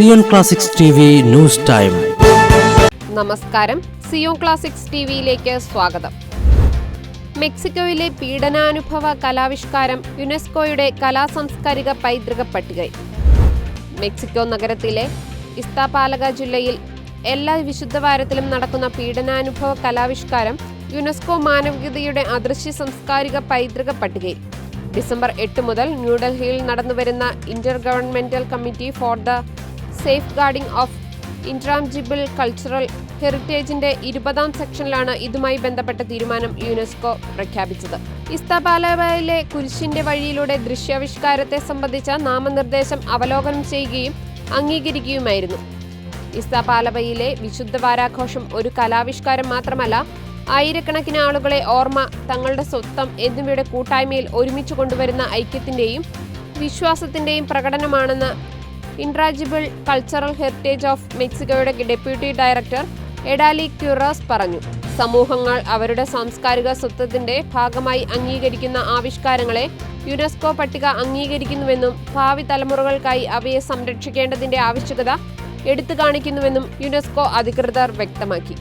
Zion classics news time. നമസ്കാരം. Zion classics T വിയിലേക്ക് സ്വാഗതം. മെക്സിക്കോയിലെ പീഡനാനുഭവ കലാവിഷ്കാരം യുനെസ്കോയുടെ കലാസാംസ്കാരിക പൈതൃക പട്ടികയിൽ. മെക്സിക്കോ നഗരത്തിലെ ഇസ്താപാലക ജില്ലയിൽ എല്ലാ വിശുദ്ധവാരത്തിലും നടക്കുന്ന പീഡനാനുഭവ കലാവിഷ്കാരം യുനെസ്കോ മാനവികതയുടെ അദൃശ്യ സാംസ്കാരിക പൈതൃക പട്ടികയിൽ. ഡിസംബർ എട്ട് മുതൽ ന്യൂഡൽഹിയിൽ നടന്നുവരുന്ന inter governmental committee for the safeguarding of intangible cultural ഹെറിറ്റേജിന്റെ ഇരുപതാം സെക്ഷനിലാണ് ഇതുമായി ബന്ധപ്പെട്ട തീരുമാനം യുനെസ്കോ പ്രഖ്യാപിച്ചത്. ഇസ്താപാലയിലെ കുരിശിന്റെ വഴിയിലൂടെ ദൃശ്യാവിഷ്കാരത്തെ സംബന്ധിച്ച നാമനിർദ്ദേശം അവലോകനം ചെയ്യുകയും അംഗീകരിക്കുകയുമായിരുന്നു. ഇസ്താപാലബയിലെ വിശുദ്ധ വാരാഘോഷം ഒരു കലാവിഷ്കാരം മാത്രമല്ല ആയിരക്കണക്കിന് ആളുകളെ ഓർമ്മ തങ്ങളുടെ സ്വത്തം എന്നിവയുടെ കൂട്ടായ്മയിൽ ഒരുമിച്ച് കൊണ്ടുവരുന്ന ഐക്യത്തിന്റെയും വിശ്വാസത്തിന്റെയും പ്രകടനമാണെന്ന് ഇൻട്രാജിബിൾ കൾച്ചറൽ ഹെറിറ്റേജ് ഓഫ് മെക്സിക്കോയുടെ ഡെപ്യൂട്ടി ഡയറക്ടർ എഡാലി ക്യൂറാസ് പറഞ്ഞു. സമൂഹങ്ങൾ അവരുടെ സാംസ്കാരിക സ്വത്വത്തിന്റെ ഭാഗമായി അംഗീകരിക്കുന്ന ആവിഷ്കാരങ്ങളെ യുനെസ്കോ പട്ടിക അംഗീകരിക്കുന്നുവെന്നും ഭാവി തലമുറകൾക്കായി അവയെ സംരക്ഷിക്കേണ്ടതിന്റെ ആവശ്യകത എടുത്തു കാണിക്കുന്നുവെന്നും യുനെസ്കോ അധികൃതർ വ്യക്തമാക്കി.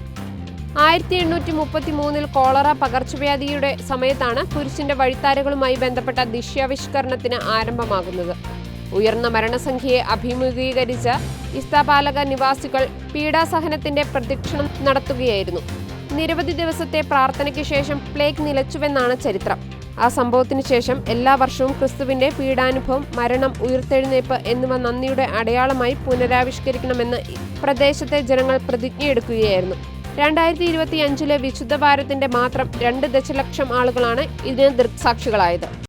ആയിരത്തി എണ്ണൂറ്റി മുപ്പത്തി മൂന്നിൽ കോളറ പകർച്ചവ്യാധിയുടെ സമയത്താണ് കുരിശിന്റെ വഴിത്താരകളുമായി ബന്ധപ്പെട്ട ദൃശ്യാവിഷ്കരണത്തിന് ആരംഭമാകുന്നത്. ഉയർന്ന മരണസംഖ്യയെ അഭിമുഖീകരിച്ച് ഇസ്താപാലക നിവാസികൾ പീഡാസഹനത്തിന്റെ പ്രദക്ഷിണം നടത്തുകയായിരുന്നു. നിരവധി ദിവസത്തെ പ്രാർത്ഥനയ്ക്ക് ശേഷം പ്ലേഗ് നിലച്ചുവെന്നാണ് ചരിത്രം. ആ സംഭവത്തിന് ശേഷം എല്ലാ വർഷവും ക്രിസ്തുവിന്റെ പീഡാനുഭവം മരണം ഉയർത്തെഴുന്നേപ്പ് എന്നിവ നന്ദിയുടെ അടയാളമായി പുനരാവിഷ്കരിക്കണമെന്ന് പ്രദേശത്തെ ജനങ്ങൾ പ്രതിജ്ഞയെടുക്കുകയായിരുന്നു. രണ്ടായിരത്തി ഇരുപത്തി അഞ്ചിലെ വിശുദ്ധ ഭാരത്തിന്റെ മാത്രം രണ്ട് ദശലക്ഷം ആളുകളാണ് ഇതിന് ദൃക്സാക്ഷികളായത്.